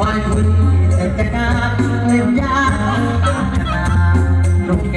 วันคุณจะกลับเต็มยากลูกแก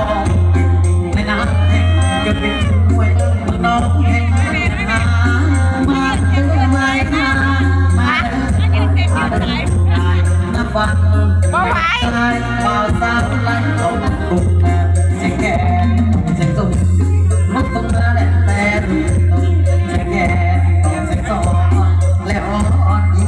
ฟังบ่ไหวบ่าวสาวลันตกลุแก่เสีตุ่มลุกตรงมาแต่ดูตุ่มเสียงแก่สีกัน่ออี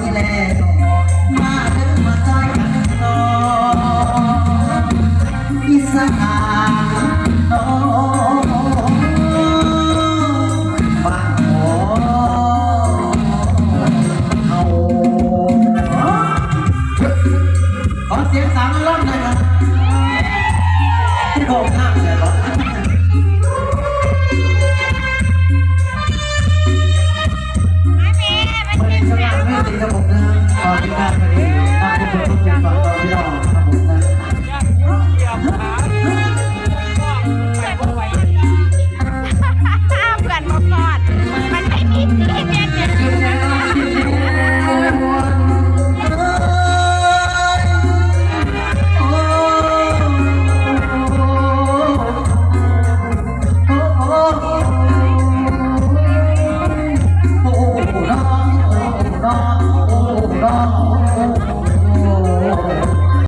เสียงสามร่อนเลยนะที่บอกห้